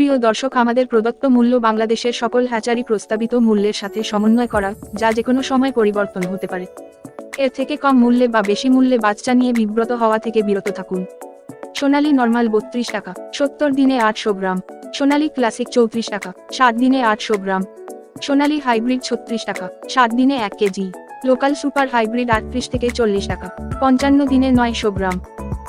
প্রিয় দর্শক, আমাদের প্রদত্ত মূল্য বাংলাদেশের সকল হ্যাচারি প্রস্তাবিত মূল্যের সাথে সমন্বয় করা যা যে কোনো সময় পরিবর্তন হতে পারে। এর থেকে কম মূল্যে বা বেশি মূল্যে বাচ্চা নিয়ে বিব্রত হওয়া থেকে বিরত থাকুন। সোনালী নর্মাল বত্রিশ টাকা, সত্তর দিনে আটশো গ্রাম। সোনালী ক্লাসিক চৌত্রিশ টাকা সাত দিনে আটশো গ্রাম। সোনালী হাইব্রিড ছত্রিশ টাকা সাত দিনে এক কেজি। লোকাল সুপার হাইব্রিড আটত্রিশ থেকে চল্লিশ টাকা, পঞ্চান্ন দিনে নয়শো গ্রাম।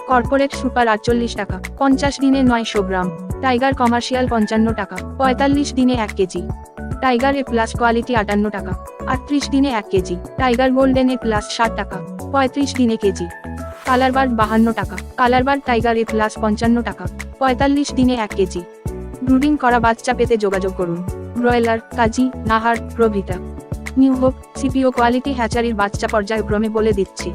কর্পোরেট সুপার আটচল্লিশ টাকা, পঞ্চাশ দিনে নয়শো গ্রাম। টাইগার কমার্শিয়াল পঞ্চান্ন টাকা, পঁয়তাল্লিশ দিনে এক KG. Tiger A plus quality আটান্ন টাকা, আটত্রিশ দিনে এক KG. Tiger golden A plus ষাট টাকা, পঁয়ত্রিশ দিনে কেজি। কালারবার্ড বাহান্ন টাকা কালারবার্ড টাইগার এ প্লাস পঞ্চান্ন টাকা, পঁয়তাল্লিশ দিনে এক কেজি। ব্রুডিং করা বাচ্চা পেতে যোগাযোগ করুন। ব্রয়লার, কাজী, নাহার, প্রভৃতা। নিউ হোপ, সিপিও কোয়ালিটি হ্যাচারির বাচ্চা পর্যায়ক্রমে বলে দিচ্ছি।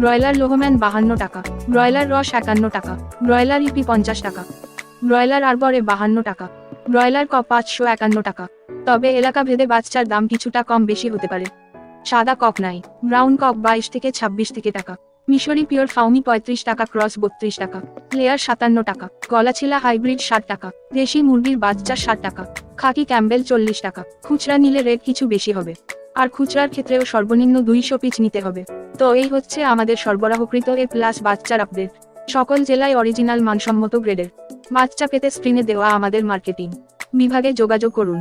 ব্রয়লার লোহম্যান বাহান্ন টাকা, ব্রয়লার রস একান্ন টাকা, ব্রয়লার ইপি পঞ্চাশ টাকা ব্রয়লার আরবরে বাহান্ন টাকা। ব্রয়লার কক পাঁচশো একান্ন টাকা। তবে এলাকা ভেদে বাচ্চার দাম কিছুটা কম বেশি হতে পারে। সাদা কক নাই, ব্রাউন কক বাইশ থেকে ছাব্বিশ থেকে টাকা। মিশরি পিওর ফাউমি পঁয়ত্রিশ টাকা, ক্রস বত্রিশ টাকা। লেয়ার সাতান্ন টাকা। গলাছিলা হাইব্রিড ষাট টাকা। দেশি মুরগির বাচ্চা ষাট টাকা। খাকি ক্যাম্বেল চল্লিশ টাকা। খুচরা নিলে রেট কিছু বেশি হবে। আর খুচরার ক্ষেত্রেও সর্বনিম্ন দুইশো পিস নিতে হবে। তো এই হচ্ছে আমাদের সরবরাহকৃত এ প্লাস বাচ্চার আপডেট। সকল জেলায় অরিজিনাল মানসম্মত গ্রেডের। বাচ্চা পেতে স্ক্রিনে দেওয়া আমাদের মার্কেটিং বিভাগে যোগাযোগ করুন।